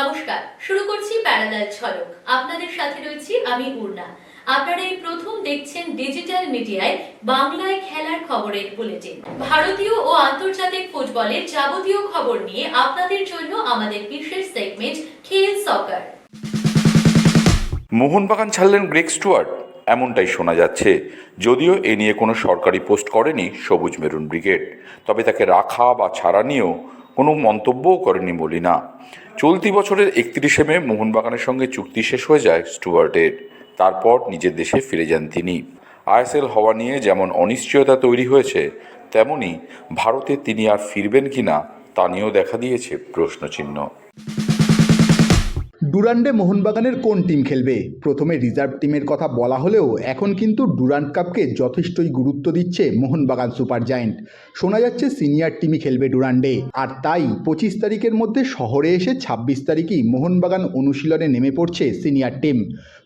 নমস্কার, শুরু করছি প্যারালাল ঝলক আপনাদের সাথে রয়েছি আমি পূর্ণা আপনারা এই প্রথম দেখছেন ডিজিটাল মিডিয়ায় বাংলায় খেলার খবরের বুলেটিন। ভারতীয় ও আন্তর্জাতিক ফুটবলের যাবতীয় খবর নিয়ে আপনাদের জন্য আমাদের বিশেষ সেগমেন্ট খেল সকার মোহনবাগান ছাড়লেন গ্রেক স্টুয়ার্ট। এমনটাই শোনা যাচ্ছে। যদিও এ নিয়ে কোনো সরকারি পোস্ট করেনি সবুজ মেরুন ব্রিগেড। তবে তাকে রাখা বা ছাড়া নিয়েও কোনো মন্তব্যও করেনি মলিনা। চলতি বছরের একত্রিশে মে মোহনবাগানের সঙ্গে চুক্তি শেষ হয়ে যায় স্টুয়ার্টের। তারপর নিজের দেশে ফিরে যান তিনি। আইএসএল হওয়া নিয়ে যেমন অনিশ্চয়তা তৈরি হয়েছে, তেমনি ভারতে তিনি আর ফিরবেন কি না তা নিয়েও দেখা দিয়েছে প্রশ্নচিহ্ন। ডুরান্ডে মোহনবাগানের কোন টিম খেলবে? প্রথমে রিজার্ভ টিমের কথা বলা হলেও এখন কিন্তু ডুরান্ড কাপকে যথেষ্টই গুরুত্ব দিচ্ছে মোহনবাগান সুপার জায়েন্ট। শোনা যাচ্ছে সিনিয়র টিমই খেলবে ডুরান্ডে। আর তাই পঁচিশ তারিখের মধ্যে শহরে এসে ছাব্বিশ তারিখই মোহনবাগান অনুশীলনে নেমে পড়ছে senior team.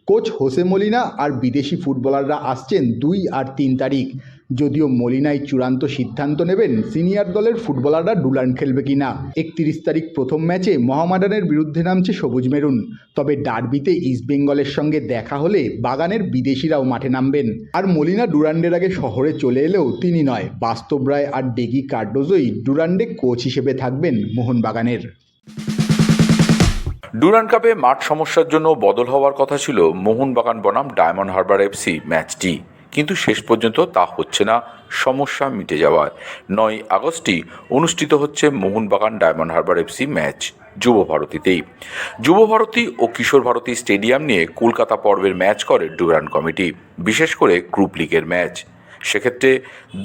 Coach Jose Molina আর বিদেশি ফুটবলাররা আসছেন দুই আর তিন তারিখ। যদিও মলিনাই চূড়ান্ত সিদ্ধান্ত নেবেন সিনিয়র দলের ফুটবলাররা ডুলান খেলবে কিনা। একত্রিশ তারিখ প্রথম ম্যাচে মহামাডানের বিরুদ্ধে নামছে সবুজ মেরুন। তবে ডার্বিতে ইস্টবেঙ্গলের সঙ্গে দেখা হলে বাগানের বিদেশিরাও মাঠে নামবেন। আর মলিনা ডুরান্ডের আগে শহরে চলে এলেও তিনি নয়। বাস্তব রায় আর ডেগি কার্ডোজই ডুরান্ডে কোচ হিসেবে থাকবেন মোহনবাগানের। ডুরান কাপে মাঠ সমস্যার জন্য বদল হওয়ার কথা ছিল মোহনবাগান বনাম ডায়মন্ড হারবার এফসি ম্যাচটি। কিন্তু শেষ পর্যন্ত তা হচ্ছে না। সমস্যা মিটে যাওয়ায়। নয় আগস্টই অনুষ্ঠিত হচ্ছে মোহনবাগান ডায়মন্ড হারবার এফসি ম্যাচ যুব ভারতীতেই। যুব ভারতী ও কিশোর ভারতী স্টেডিয়াম নিয়ে কলকাতা পর্বের ম্যাচ করে ডুরান কমিটি, বিশেষ করে গ্রুপ লিগের ম্যাচ। সেক্ষেত্রে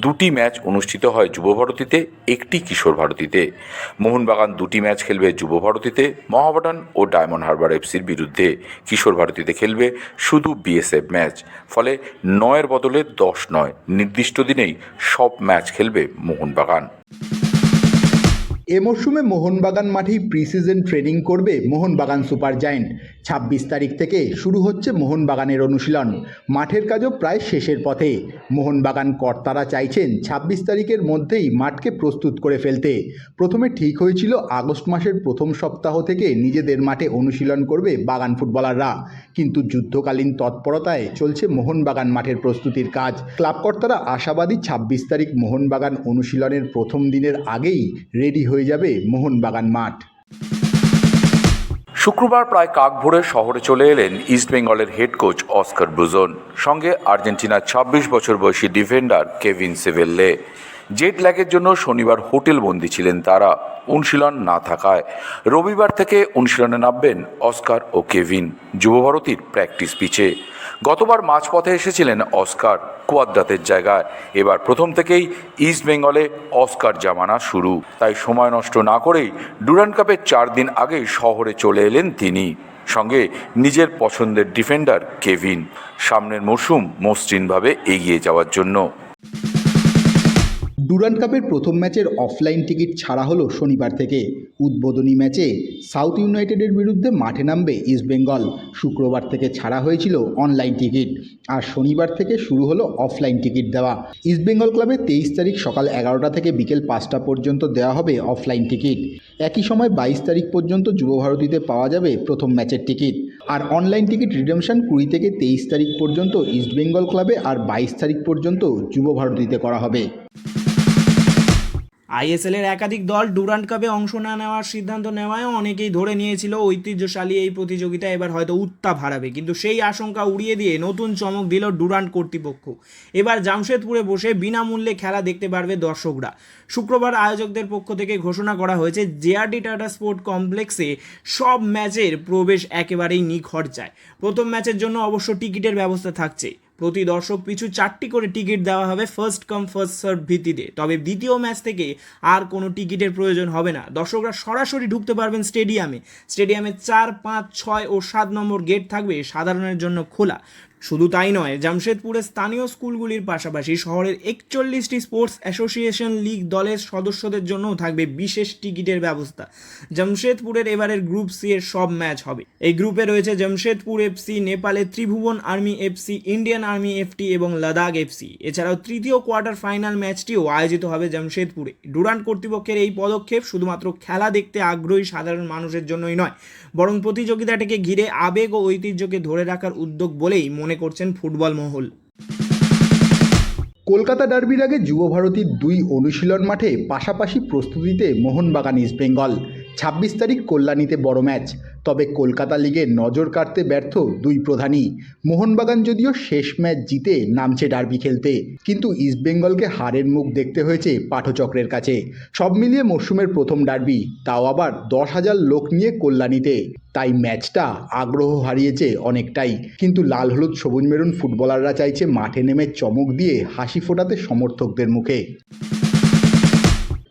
দুটি ম্যাচ অনুষ্ঠিত হয় যুব ভারতীতে, একটি কিশোর ভারতীতে। মোহনবাগান দুটি ম্যাচ খেলবে যুব ভারতীতে মহাবাডান ও ডায়মন্ড হারবার এফসির বিরুদ্ধে কিশোর ভারতীতে খেলবে শুধু বিএসএফ ম্যাচ। ফলে নয়ের বদলে দশ নয়। নির্দিষ্ট দিনেই সব ম্যাচ খেলবে মোহনবাগান। এ মরশুমে মোহনবাগান মাঠেই প্রিসিজন ট্রেনিং করবে মোহনবাগান সুপার জায়েন্ট। ছাব্বিশ তারিখ থেকে শুরু হচ্ছে মোহনবাগানের অনুশীলন। মাঠের কাজও প্রায় শেষের পথে। মোহনবাগান কর্তারা চাইছেন ছাব্বিশ তারিখের মধ্যেই মাঠকে প্রস্তুত করে ফেলতে। প্রথমে ঠিক হয়েছিল আগস্ট মাসের প্রথম সপ্তাহ থেকে নিজেদের মাঠে অনুশীলন করবে বাগান ফুটবলাররা। কিন্তু যুদ্ধকালীন তৎপরতায় চলছে মোহনবাগান মাঠের প্রস্তুতির কাজ। ক্লাব কর্তারা আশাবাদী ছাব্বিশ তারিখ মোহনবাগান অনুশীলনের প্রথম দিনের আগেই রেডি হয়ে যাবে মোহনবাগান মাঠ। শুক্রবার প্রায় কাক ভোরে শহরে চলে এলেন ইস্টবেঙ্গলের হেড কোচ অস্কার ব্রুজন, সঙ্গে আর্জেন্টিনার ছাব্বিশ বছর বয়সী ডিফেন্ডার কেভিন সেভেল্লে। জেট ল্যাগের জন্য শনিবার হোটেল বন্দি ছিলেন তারা, অনুশীলন না থাকায়। রবিবার থেকে অনুশীলনে নামবেন অস্কার ও কেভিন, যুবভারতীর প্র্যাকটিস পিচে। গতবার মাঝপথে এসেছিলেন অস্কার কুয়াদ্রাতের জায়গায়। এবার প্রথম থেকেই ইস্ট বেঙ্গলে অস্কার জামানা শুরু। তাই সময় নষ্ট না করেই ডুরান কাপের চার দিন আগে শহরে চলে এলেন তিনি। সঙ্গে নিজের পছন্দের ডিফেন্ডার কেভিন। সামনের মরশুম মসৃণভাবে এগিয়ে যাওয়ার জন্য। ডুরান্ড কাপের প্রথম ম্যাচের অফলাইন টিকিট ছাড়া হলো শনিবার থেকে। উদ্বোধনী ম্যাচে সাউথ ইউনাইটেডের বিরুদ্ধে মাঠে নামবে ইস্টবেঙ্গল শুক্রবার থেকে ছাড়া হয়েছিল অনলাইন টিকিট। আর শনিবার থেকে শুরু হলো অফলাইন টিকিট দেওয়া। ইস্টবেঙ্গল ক্লাবে তেইশ তারিখ সকাল এগারোটা থেকে বিকেল পাঁচটা পর্যন্ত দেওয়া হবে অফলাইন টিকিট। একই সময় বাইশ তারিখ পর্যন্ত যুবভারতীতে পাওয়া যাবে প্রথম ম্যাচের টিকিট। আর অনলাইন টিকিট রিডেমশন কুড়ি থেকে তেইশ তারিখ পর্যন্ত ইস্টবেঙ্গল ক্লাবে আর বাইশ তারিখ পর্যন্ত যুবভারতীতে করা হবে। আইএসএলের একাধিক দল ডুরান্ড কাপে অংশ না নেওয়ার সিদ্ধান্ত নেওয়ায় অনেকেই ধরে নিয়েছিল ঐতিহ্যশালী এই প্রতিযোগিতা এবার হয়তো উত্তাপ হারাবে। কিন্তু সেই আশঙ্কা উড়িয়ে দিয়ে নতুন চমক দিল ডুরান্ড কর্তৃপক্ষ। এবার জামশেদপুরে বসে বিনামূল্যে খেলা দেখতে পারবে দর্শকরা। শুক্রবার আয়োজকদের পক্ষ থেকে ঘোষণা করা হয়েছে, জেআরডি টাটা স্পোর্ট কমপ্লেক্সে সব ম্যাচের প্রবেশ একেবারেই নিখরচায়। প্রথম ম্যাচের জন্য অবশ্য টিকিটের ব্যবস্থা থাকছে। প্রতি দর্শক পিছু চারটি করে টিকিট দেওয়া হবে ফার্স্ট কাম ফার্স্ট সার্ভ ভিত্তিতে। তবে দ্বিতীয় ম্যাচ থেকে আর কোনো টিকিটের প্রয়োজন হবে না। দর্শকরা সরাসরি ঢুকতে পারবেন স্টেডিয়ামে। স্টেডিয়ামে চার, পাঁচ, ছয় ও সাত নম্বর গেট থাকবে, সাধারণের জন্য খোলা। শুধু তাই নয়, জামশেদপুরের স্থানীয় স্কুলগুলির পাশাপাশি শহরের একচল্লিশটি স্পোর্টস অ্যাসোসিয়েশন লিগ দলের সদস্যদের জন্যও থাকবে বিশেষ টিকিটের ব্যবস্থা। জামশেদপুরের এবারের গ্রুপ সি এর সব ম্যাচ হবে। এই গ্রুপে রয়েছে জামশেদপুর এফসি নেপালের Tribhuvan army FC Indian army FT এবং লাদাখ এফসি এছাড়াও তৃতীয় কোয়ার্টার ফাইনাল ম্যাচটিও আয়োজিত হবে জামশেদপুরে। ডুরান্ট কর্তৃপক্ষের এই পদক্ষেপ শুধুমাত্র খেলা দেখতে আগ্রহী সাধারণ মানুষের জন্যই নয়, বরং প্রতিযোগিতাটিকে ঘিরে আবেগ ও ঐতিহ্যকে ধরে রাখার উদ্যোগ বলেই মনে করছেন ফুটবল মহল। কলকাতা ডার্বির আগে যুব ভারতীর দুই অনুশীলন মাঠে পাশাপাশি প্রস্তুতিতে মোহনবাগান ইস্টবেঙ্গল ছাব্বিশ তারিখ কল্যাণীতে বড় ম্যাচ। তবে কলকাতা লিগে নজর কাড়তে ব্যর্থ দুই প্রধানই। মোহনবাগান যদিও শেষ ম্যাচ জিতে নামছে ডার্বি খেলতে। কিন্তু ইস্টবেঙ্গলকে হারের মুখ দেখতে হয়েছে পাঠচক্রের কাছে। সব মিলিয়ে মরশুমের প্রথম ডার্বি, তাও আবার দশ হাজার লোক নিয়ে কল্যাণীতে। তাই ম্যাচটা আগ্রহ হারিয়েছে অনেকটাই। কিন্তু লাল হলুদ, সবুজ মেরুন ফুটবলাররা চাইছে মাঠে নেমে চমক দিয়ে হাসি ফোটাতে সমর্থকদের মুখে।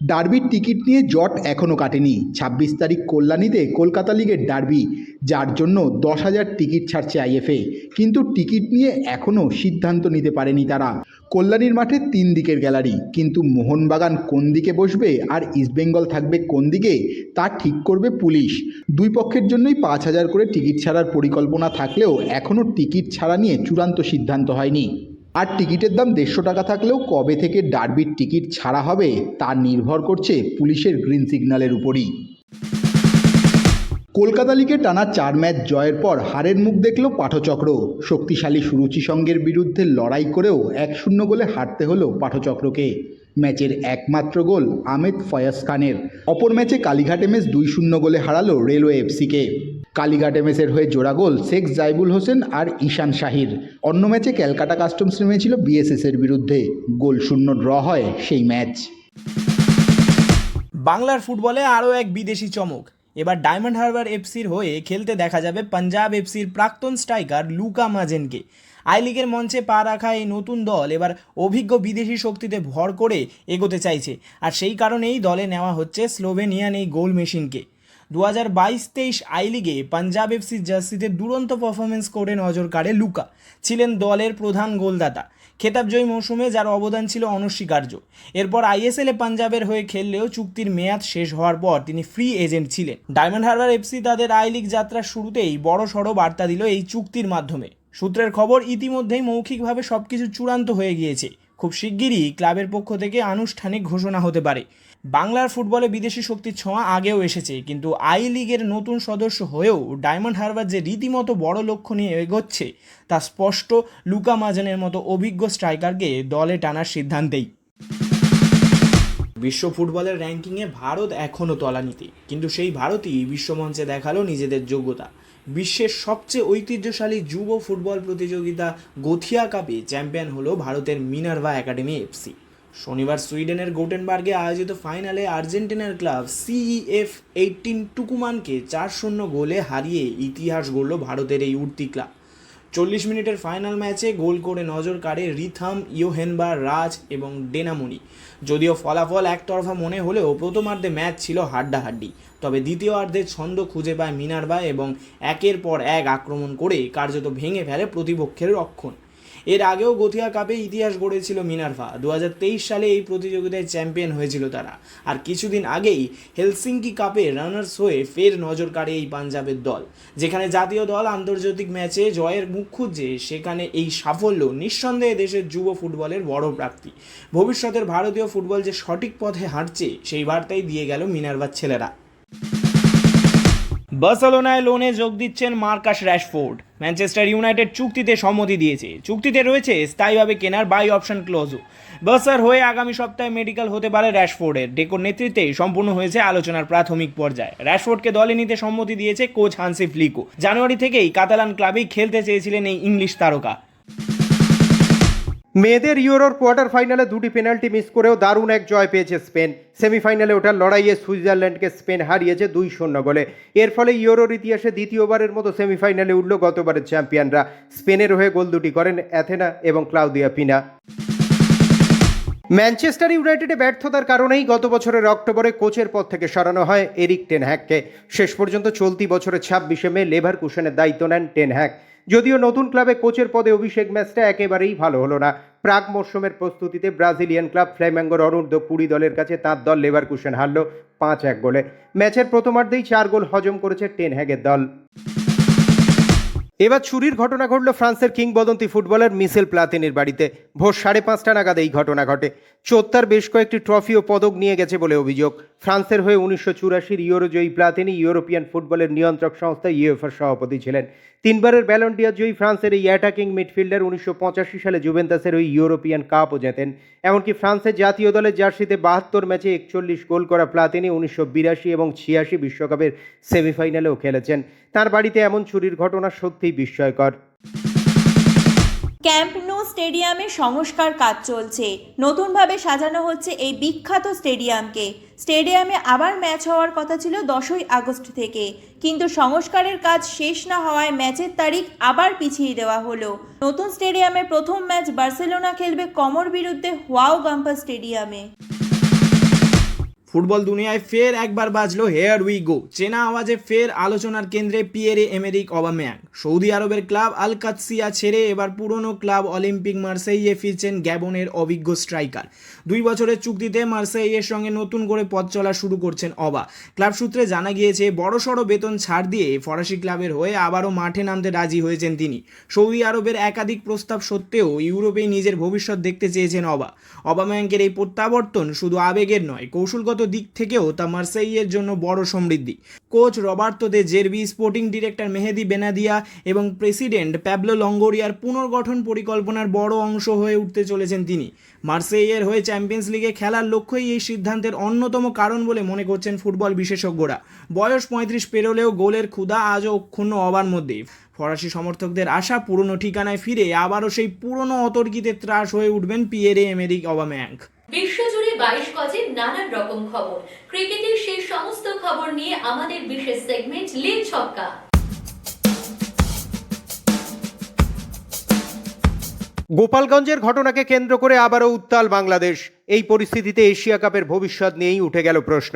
ডার্বির টিকিট নিয়ে জট এখনও কাটেনি। ছাব্বিশ তারিখ কল্যাণীতে কলকাতা লিগের ডার্বি, যার জন্য দশ হাজার টিকিট ছাড়ছে আইএফএ। কিন্তু টিকিট নিয়ে এখনও সিদ্ধান্ত নিতে পারেনি তারা। কল্যাণীর মাঠে তিন দিকের গ্যালারি, কিন্তু মোহনবাগান কোন দিকে বসবে আর ইস্টবেঙ্গল থাকবে কোন দিকে, তা ঠিক করবে পুলিশ। দুই পক্ষের জন্যই পাঁচ হাজার করে টিকিট ছাড়ার পরিকল্পনা থাকলেও এখনও টিকিট ছাড়া নিয়ে চূড়ান্ত সিদ্ধান্ত হয়নি। আর টিকিটের দাম দেড়শো টাকা থাকলেও কবে থেকে ডার্বির টিকিট ছাড়া হবে তা নির্ভর করছে পুলিশের গ্রিন সিগন্যালের উপরই। কলকাতা লিগে টানা চার ম্যাচ জয়ের পর হারের মুখ দেখল পাঠচক্র। শক্তিশালী সুরুচি সঙ্গের বিরুদ্ধে লড়াই করেও এক শূন্য গোলে হারতে হলো পাঠচক্রকে। ম্যাচের একমাত্র গোল আমেদ ফয়াজ খানের। অপর ম্যাচে কালীঘাট এমএস দুই শূন্য গোলে হারালো রেলওয়ে এফসিকে। কালীঘাট এমএসের হয়ে জোড়া গোল শেখ জাইবুল হোসেন আর ঈশান শাহির। অন্য ম্যাচে ক্যালকাটা কাস্টমস নেমেছিল বিএসএসের বিরুদ্ধে। গোল শূন্য ড্র হয় সেই ম্যাচ। বাংলার ফুটবলে আরও এক বিদেশি চমক। এবার ডায়মন্ড হারবার এফসির হয়ে খেলতে দেখা যাবে পাঞ্জাব এফসির প্রাক্তন স্ট্রাইকার লুকা মাজেনকে। আই লিগের মঞ্চে পা রাখা এই নতুন দল এবার অভিজ্ঞ বিদেশি শক্তিতে ভর করে এগোতে চাইছে। আর সেই কারণেই দলে নেওয়া হচ্ছে স্লোভেনিয়ান এই গোল মেশিনকে। দু হাজার বাইশ তেইশ আই লিগে পাঞ্জাব এফসির জার্সিতে দুরন্ত পারফরমেন্স করে নজর কাড়ে লুকা। ছিলেন দলের প্রধান গোলদাতা। খেতাবজয়ী মৌসুমে যার অবদান ছিল অনস্বীকার্য। এরপর আইএসএলে পাঞ্জাবের হয়ে খেললেও চুক্তির মেয়াদ শেষ হওয়ার পর তিনি ফ্রি এজেন্ট ছিলেন। ডায়মন্ড হারবার এফসি তাদের আই লিগ যাত্রার শুরুতেই বড় সড়ো বার্তা দিল এই চুক্তির মাধ্যমে। সূত্রের খবর, ইতিমধ্যেই মৌখিকভাবে সবকিছু চূড়ান্ত হয়ে গিয়েছে। খুব শিগগিরই ক্লাবের পক্ষ থেকে আনুষ্ঠানিক ঘোষণা হতে পারে। বাংলার ফুটবলে বিদেশি শক্তির ছোঁয়া আগেও এসেছে, কিন্তু আই লিগের নতুন সদস্য হয়েও ডায়মন্ড হারবার যে রীতিমতো বড় লক্ষ্য নিয়ে এগোচ্ছে, তা স্পষ্ট লুকা মাজানের মতো অভিজ্ঞ স্ট্রাইকারকে দলে টানার সিদ্ধান্তেই। বিশ্ব ফুটবলের র্যাঙ্কিংয়ে ভারত এখনও তলানিতে, কিন্তু সেই ভারতই বিশ্বমঞ্চে দেখাল নিজেদের যোগ্যতা। বিশ্বের সবচেয়ে ঐতিহ্যশালী যুব ফুটবল প্রতিযোগিতা গোথিয়া কাপে চ্যাম্পিয়ন হলো ভারতের মিনার্ভা একাডেমি এফসি। শনিবার সুইডেনের গোটেনবার্গে আয়োজিত ফাইনালে আর্জেন্টিনার ক্লাব সিইএফ এইটিন টুকুমানকে চার শূন্য গোলে হারিয়ে ইতিহাস গড়ল ভারতের এই উঠতি ক্লাব। চল্লিশ মিনিটের ফাইনাল ম্যাচে গোল করে নজর কাড়ে রিথাম, ইয়োহেনবা, রাজ এবং ডেনামনি। যদিও ফলাফল একতরফা মনে হলেও প্রথমার্ধে ম্যাচ ছিল হাড্ডাহাড্ডি। তবে দ্বিতীয়ার্ধে ছন্দ খুঁজে পায় মিনারবা এবং একের পর এক আক্রমণ করে কার্যত ভেঙে ফেলে প্রতিপক্ষের রক্ষণ। এর আগেও গথিয়া কাপে ইতিহাস গড়েছিল মিনারভা দু সালে এই প্রতিযোগিতায় চ্যাম্পিয়ন হয়েছিল তারা। আর কিছুদিন আগেই হেলসিঙ্কি কাপে রানার্স হয়ে ফের নজর কাড়ে এই পাঞ্জাবের দল। যেখানে জাতীয় দল আন্তর্জাতিক ম্যাচে জয়ের মুখ খুঁজছে, সেখানে এই সাফল্য নিঃসন্দেহে দেশের যুব ফুটবলের বড় প্রাপ্তি। ভবিষ্যতের ভারতীয় ফুটবল যে সঠিক পথে হাঁটছে, সেই বার্তাই দিয়ে গেল মিনারভার ছেলেরা। বার্সেলোনায় লোনে যোগ দিচ্ছেন মার্কাস র্যাশফোর্ড। ম্যানচেস্টার ইউনাইটেড চুক্তিতে সম্মতি দিয়েছে। চুক্তিতে রয়েছে স্থায়ীভাবে কেনার বাই অপশন ক্লোজও। বার্সার হয়ে আগামী সপ্তাহে মেডিকেল হতে পারে র্যাশফোর্ডের। ডেকোর নেতৃত্বে সম্পূর্ণ হয়েছে আলোচনার প্রাথমিক পর্যায়ে। র্যাশফোর্ডকে দলে নিতে সম্মতি দিয়েছে কোচ হানসি ফ্লিকো জানুয়ারি থেকেই কাতালান ক্লাবেই খেলতে চেয়েছিলেন এই ইংলিশ তারকা। মেয়েদের ইউরোর কোয়ার্টার ফাইনালে দুটি পেনাল্টি মিস করেও দারুণ এক জয় পেয়েছে স্পেন। সেমিফাইনালে ওঠার লড়াইয়ে সুইজারল্যান্ডকে স্পেন হারিয়েছে দুই শূন্য গোলে। এর ফলে ইউরোর ইতিহাসে দ্বিতীয়বারের মতো সেমিফাইনালে উঠল গতবারের চ্যাম্পিয়নরা। স্পেনের হয়ে গোল দুটি করেন অ্যাথেনা এবং ক্লাউদিয়া পিনা। ম্যানচেস্টার ইউনাইটেডে ব্যর্থতার কারণেই গত বছরের অক্টোবরে কোচের পদ থেকে সরানো হয় এরিক টেন হ্যাককে শেষ পর্যন্ত চলতি বছরের ছাব্বিশে মে লেভার কুশনের দায়িত্ব নেন টেন হ্যাক যদিও নতুন ক্লাবে কোচের পদে অভিষেক ম্যাচটা একেবারেই ভালো হলো না। প্রাক মরশুমের প্রস্তুতিতে ব্রাজিলিয়ান ক্লাব ফ্ল্যামেঙ্গোর অনূর্ধ্ব কুড়ি দলের কাছে তাঁর দল লেবার কুশন হারল পাঁচ এক গোলে। ম্যাচের প্রথমার্ধেই চার গোল হজম করেছে টেন হ্যাগের দল। এবার চুরির ঘটনা ঘটল ফ্রান্সের কিংবদন্তি ফুটবলার মিসেল প্লাতিনির বাড়িতে। ভোর সাড়ে পাঁচটা নাগাদ এই ঘটনা ঘটে। চোত্তার বেশ কয়েকটি ট্রফি ও পদক নিয়ে গেছে বলে অভিযোগ। ফ্রান্সের হয়ে উনিশশো চুরাশির ইউরোজয়ী প্লাতিনি ইউরোপিয়ান ফুটবলের নিয়ন্ত্রক সংস্থা ইউএফার সভাপতি ছিলেন। তিনবারের ব্যালন্ডিয়া জয়ী ফ্রান্সের এই অ্যাটাকিং মিডফিল্ডার উনিশশো পঁচাশি সালে জুভেন্তাসের ওই ইউরোপিয়ান কাপও জেতেন। এমনকি ফ্রান্সের জাতীয় দলের জার্সিতে বাহাত্তর ম্যাচে একচল্লিশ গোল করা প্লাতিনি উনিশশো বিরাশি এবং ছিয়াশি বিশ্বকাপের সেমিফাইনালেও খেলেছেন। তার বাড়িতে এমন চুরির ঘটনা সত্যিই বিস্ময়কর। ক্যাম্প নো স্টেডিয়ামে সংস্কার কাজ চলছে। নতুনভাবে সাজানো হচ্ছে এই বিখ্যাত স্টেডিয়ামকে। স্টেডিয়ামে আবার ম্যাচ হওয়ার কথা ছিল দশই আগস্ট থেকে। কিন্তু সংস্কারের কাজ শেষ না হওয়ায় ম্যাচের তারিখ আবার পিছিয়ে দেওয়া হলো। নতুন স্টেডিয়ামে প্রথম ম্যাচ বার্সেলোনা খেলবে কমর বিরুদ্ধে হোয়াও গাম্পা স্টেডিয়ামে। ফুটবল দুনিয়ায় ফের একবার বাজলো হেয়ার উই গো চেনা আওয়াজে ফের আলোচনার কেন্দ্রে পিয়েরে এমেরিক অবামেয়াং সৌদি আরবের ক্লাব আল কাতসিয়া ছেড়ে এবার পুরনো ক্লাব অলিম্পিক মার্সেইয়ে ফিরছেন গ্যাবনের অভিজ্ঞ স্ট্রাইকার। দুই বছরের চুক্তিতে মার্সেইয়ের সঙ্গে নতুন করে পথ চলা শুরু করছেন অবা। ক্লাব সূত্রে জানা গিয়েছে, বড়সড় বেতন ছাড় দিয়ে ফরাসি ক্লাবের হয়ে আবারও মাঠে নামতে রাজি হয়েছেন তিনি। সৌদি আরবের একাধিক প্রস্তাব সত্ত্বেও ইউরোপেই নিজের ভবিষ্যৎ দেখতে চেয়েছেন অবা। অবাম্যাঙ্কের এই প্রত্যাবর্তন শুধু আবেগের নয়, কৌশলগত দিক থেকেও তা মার্সেইয়ের জন্য বড় সমৃদ্ধি। Coach Roberto De Zerbi, sporting director Mehdi Benatia এবং প্রেসিডেন্ট প্যাবলো লঙ্গোরিয়ার পুনর্গঠন পরিকল্পনার বড় অংশ হয়ে উঠতে চলেছেন তিনি। মার্সেইয়ের হয়ে চ্যাম্পিয়ন্স লিগে খেলার লক্ষ্যই এই সিদ্ধান্তের অন্যতম কারণ বলে মনে করছেন ফুটবল বিশেষজ্ঞরা। বয়স পঁয়ত্রিশ পেরোলেও গোলের ক্ষুধা আজও অক্ষুণ্ণ অবার মধ্যেই ফরাসি সমর্থকদের আশা পুরনো ঠিকানায় ফিরে আবারও সেই পুরনো অতর্কিতে ত্রাস হয়ে উঠবেন পিয়েরে এমেরিক অবাম্যাঙ্ক। বিশ্বজুড়ে বাইশ গজের নানান রকম খবর। ক্রিকেটের সেই সমস্ত খবর নিয়ে আমাদের বিশেষ সেগমেন্ট লিগ ছক্কা। গোপালগঞ্জের ঘটনাকে কেন্দ্র করে আবারও উত্তাল বাংলাদেশ। এই পরিস্থিতিতে এশিয়া কাপের ভবিষ্যৎ নিয়েই উঠে গেল প্রশ্ন।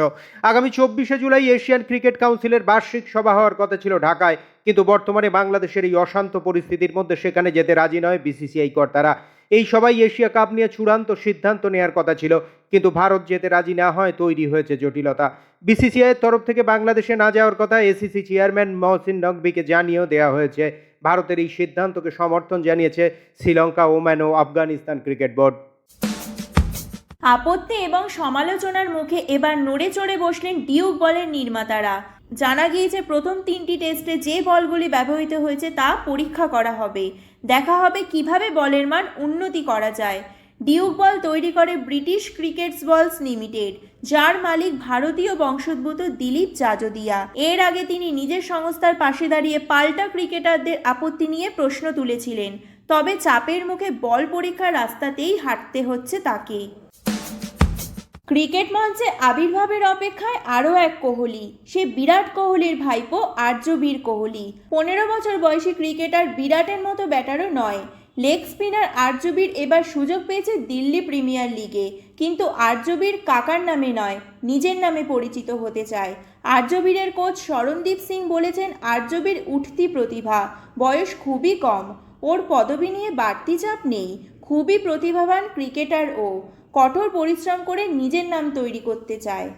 আগামী চব্বিশে জুলাই এশিয়ান ক্রিকেট কাউন্সিলের বার্ষিক সভা হওয়ার কথা ছিল ঢাকায়, কিন্তু বর্তমানে বাংলাদেশের এই অশান্ত পরিস্থিতির মধ্যে সেখানে যেতে রাজি নয় বিসিসিআই কর্তারা। এই সবাই এশিয়া কাপ নিয়ে চূড়ান্ত সিদ্ধান্ত নেওয়ার কথা ছিল, কিন্তু ভারত যেতে রাজি না হয় তৈরি হয়েছে জটিলতা। বিসিসিআইয়ের তরফ থেকে বাংলাদেশে না যাওয়ার কথা এসিসি চেয়ারম্যান মহসিন নকভিকে জানিয়েও দেওয়া হয়েছে। ভারতের এই সিদ্ধান্তকে সমর্থন জানিয়েছে শ্রীলঙ্কা, ওমান ও আফগানিস্তান ক্রিকেট বোর্ড। আপত্তি এবং সমালোচনার মুখে এবার নড়ে চড়ে বসলেন ডিউক বলের নির্মাতারা। জানা গিয়েছে, প্রথম তিনটি টেস্টে যে বলগুলি ব্যবহৃত হয়েছে তা পরীক্ষা করা হবে। দেখা হবে কীভাবে বলের মান উন্নতি করা যায়। ডিউক বল তৈরি করে ব্রিটিশ ক্রিকেটস বলস লিমিটেড, যার মালিক ভারতীয় বংশোদ্ভূত দিলীপ জাজদিয়া। এর আগে তিনি নিজের সংস্থার পাশে দাঁড়িয়ে পাল্টা ক্রিকেটারদের আপত্তি নিয়ে প্রশ্ন তুলেছিলেন, তবে চাপের মুখে বল পরীক্ষার রাস্তাতেই হাঁটতে হচ্ছে তাকে। ক্রিকেট মঞ্চে আবির্ভাবের অপেক্ষায় আরও এক কোহলি। সে বিরাট কোহলির ভাইপো আর্যবীর কোহলি। পনেরো বছর বয়সী ক্রিকেটার বিরাটের মতো ব্যাটারও নয়। লেগ স্পিনার আর্যবীর এবার সুযোগ পেয়েছে দিল্লি প্রিমিয়ার লিগে। কিন্তু আর্যবীর কাকার নামে নয়, নিজের নামে পরিচিত হতে চায়। আর্যবীরের কোচ শরণদীপ সিং বলেছেন, আর্যবীর উঠতি প্রতিভা, বয়স খুবই কম। ওর পদবি নিয়ে বাড়তি চাপ নেই। খুবই প্রতিভাবান ক্রিকেটার ও। কঠোর পরিশ্রম করে নিজের নাম তৈরি করতে চায়।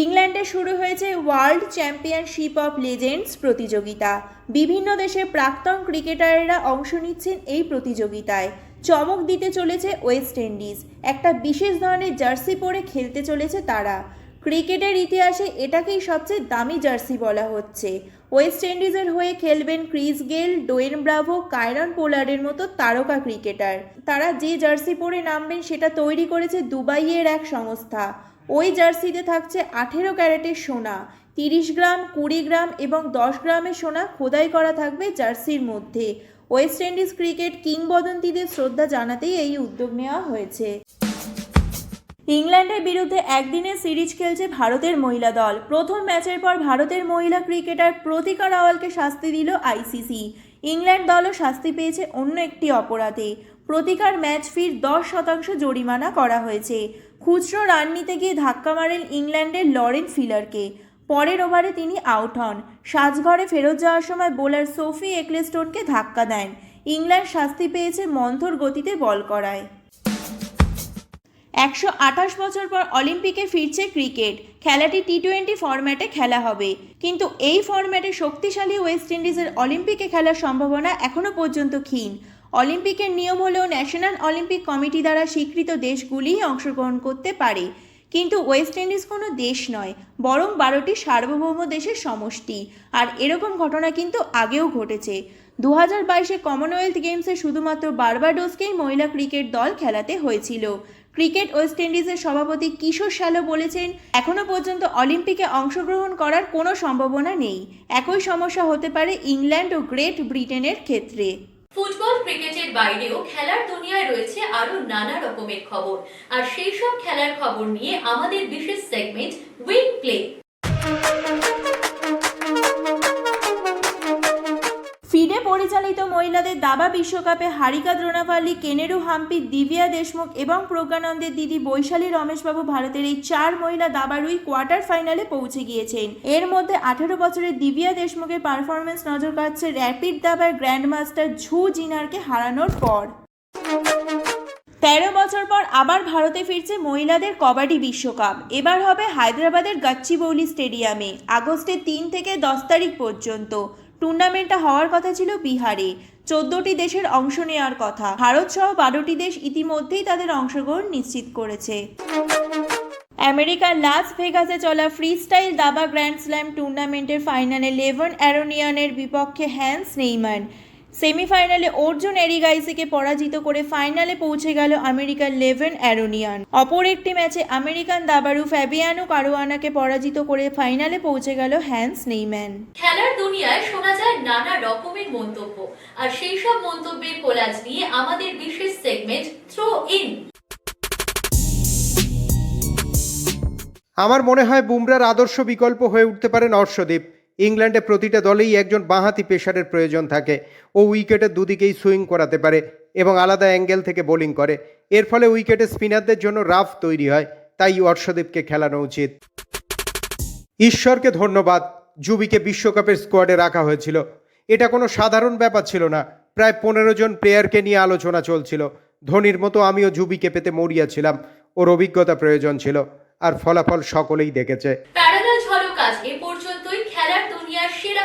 ইংল্যান্ডে শুরু হয়েছে ওয়ার্ল্ড চ্যাম্পিয়নশিপ অফ লেজেন্ডস প্রতিযোগিতা। বিভিন্ন দেশের প্রাক্তন ক্রিকেটাররা অংশ নিচ্ছেন এই প্রতিযোগিতায়। চমক দিতে চলেছে ওয়েস্ট ইন্ডিজ। একটা বিশেষ ধরনের জার্সি পরে খেলতে চলেছে তারা। ক্রিকেটের ইতিহাসে এটাকেই সবচেয়ে দামি জার্সি বলা হচ্ছে। ওয়েস্ট ইন্ডিজের হয়ে খেলবেন Chris Gayle, Dwayne Bravo, Kieron পোলারের মতো তারকা ক্রিকেটার। তারা যে জার্সি পরে নামবেন সেটা তৈরি করেছে দুবাইয়ের এক সংস্থা। ওই জার্সিতে থাকছে আঠেরো ক্যারেটের সোনা, তিরিশ গ্রাম, কুড়ি গ্রাম এবং দশ গ্রামের সোনা খোদাই করা থাকবে জার্সির মধ্যে। ওয়েস্ট ইন্ডিজ ক্রিকেট কিংবদন্তিদের শ্রদ্ধা জানাতেই এই উদ্যোগ নেওয়া হয়েছে। ইংল্যান্ডের বিরুদ্ধে একদিনের সিরিজ খেলছে ভারতের মহিলা দল। প্রথম ম্যাচের পর ভারতের মহিলা ক্রিকেটার প্রতিকা রাওয়ালকে শাস্তি দিল আইসিসি। ইংল্যান্ড দলও শাস্তি পেয়েছে অন্য একটি অপরাধে। প্রতিকার ম্যাচ ফির দশ শতাংশ জরিমানা করা হয়েছে। খুচরো রান নিতে গিয়ে ধাক্কা মারেন ইংল্যান্ডের লরেন ফিলারকে। পরের ওভারে তিনি আউট হন। সাজঘরে ফেরত যাওয়ার সময় বোলার সোফি একলেস্টোনকে ধাক্কা দেন। ইংল্যান্ড শাস্তি পেয়েছে মন্থর গতিতে বল করায়। একশো আঠাশ বছর পর অলিম্পিকে ফিরছে ক্রিকেট। খেলাটি টি টোয়েন্টি ফরম্যাটে খেলা হবে। কিন্তু এই ফরম্যাটে শক্তিশালী ওয়েস্ট ইন্ডিজের অলিম্পিকে খেলার সম্ভাবনা এখনও পর্যন্ত ক্ষীণ। অলিম্পিকের নিয়ম হলেও ন্যাশনাল অলিম্পিক কমিটি দ্বারা স্বীকৃত দেশগুলিই অংশগ্রহণ করতে পারে। কিন্তু ওয়েস্ট ইন্ডিজ কোনো দেশ নয়, বরং বারোটি সার্বভৌম দেশের সমষ্টি। আর এরকম ঘটনা কিন্তু আগেও ঘটেছে। দু হাজার বাইশে কমনওয়েলথ গেমসে শুধুমাত্র বার্বাডোসকেই মহিলা ক্রিকেট দল খেলাতে হয়েছিল। ক্রিকেট ওয়েস্ট ইন্ডিজের সভাপতি কিশোর শ্যালো বলেছেন এখনও পর্যন্ত অলিম্পিকে অংশগ্রহণ করার কোনো সম্ভাবনা নেই। একই সমস্যা হতে পারে ইংল্যান্ড ও গ্রেট ব্রিটেনের ক্ষেত্রে। ফুটবল ক্রিকেটের বাইরেও খেলার দুনিয়ায় রয়েছে আরও নানা রকমের খবর। আর সেই সব খেলার খবর নিয়ে আমাদের বিশেষ সেগমেন্ট উইং প্লে ফিডে পরিচালিত মহিলাদের দাবা বিশ্বকাপে হারিকা দ্রোণাভাল্লি, কেনেরু হাম্পি দিব্যা দেশমুখ এবং প্রজ্ঞানন্দের দিদি বৈশালী রমেশবাবু ভারতের এই চার মহিলা দাবারুই কোয়ার্টার ফাইনালে পৌঁছে গিয়েছেন। এর মধ্যে আঠারো বছরের দিব্যা দেশমুখের পারফরমেন্স নজর কাটছে র্যাপিড দাবার গ্র্যান্ডমাস্টার ঝু জিনারকে হারানোর পর। তেরো বছর পর আবার ভারতে ফিরছে মহিলাদের কবাডি বিশ্বকাপ। এবার হবে হায়দ্রাবাদের গাচ্চিবৌলি স্টেডিয়ামে, আগস্টের তিন থেকে দশ তারিখ পর্যন্ত। টুর্নামেন্টটা হওয়ার কথা ছিল বিহারে। চোদ্দটি দেশের অংশ নেওয়ার কথা। ভারত সহ বারোটি দেশ ইতিমধ্যেই তাদের অংশগ্রহণ নিশ্চিত করেছে। আমেরিকার লাস ভেগাসে চলা ফ্রিস্টাইল দাবা গ্র্যান্ড স্ল্যাম টুর্নামেন্টের ফাইনালে লেভন অ্যারোনিয়ানের বিপক্ষে হ্যান্স নেইমান সেমিফাইনালে অর্জুন এরিগাইসিকে পরাজিত করে ফাইনালে পৌঁছে গেল আমেরিকার লেভেন অ্যারোনিয়ান। অপর একটি ম্যাচে আমেরিকান দাবারু ফ্যাবিয়ানো কারোয়ানাকে পরাজিত করে ফাইনালে পৌঁছে গেল হ্যান্স নেইম্যান। খেলার দুনিয়ায় শোনা যায় নানা রকমের মন্তব্য আর সেই সব মন্তব্যের কোলাজ নিয়ে আমাদের বিশেষ সেগমেন্ট থ্রো ইন আমার মনে হয় বুমরার আদর্শ বিকল্প হয়ে উঠতে পারেন অর্শদীপ ইংল্যান্ডে প্রতিটা দলেই একজন বাঁহাতি পেশারের প্রয়োজন থাকে। ও উইকেটের দুদিকেই সুইং করাতে পারে এবং আলাদা অ্যাঙ্গেল থেকে বোলিং করে। এর ফলে উইকেটে স্পিনারদের জন্য রাফ তৈরি হয়, তাই অর্শদীপকে খেলানো উচিত। ঈশ্বরকে ধন্যবাদ, জুবিকে বিশ্বকাপের স্কোয়াডে রাখা হয়েছিল। এটা কোনো সাধারণ ব্যাপার ছিল না, প্রায় পনেরো জন প্লেয়ারকে নিয়ে আলোচনা চলছিল। ধোনির মতো আমিও জুবিকে পেতে মরিয়া ছিলাম, ওর অভিজ্ঞতা প্রয়োজন ছিল, আর ফলাফল সকলেই দেখেছে প্যারালাল ঝলক আজ এ পর্যন্তই খেলার দুনিয়ার সেরা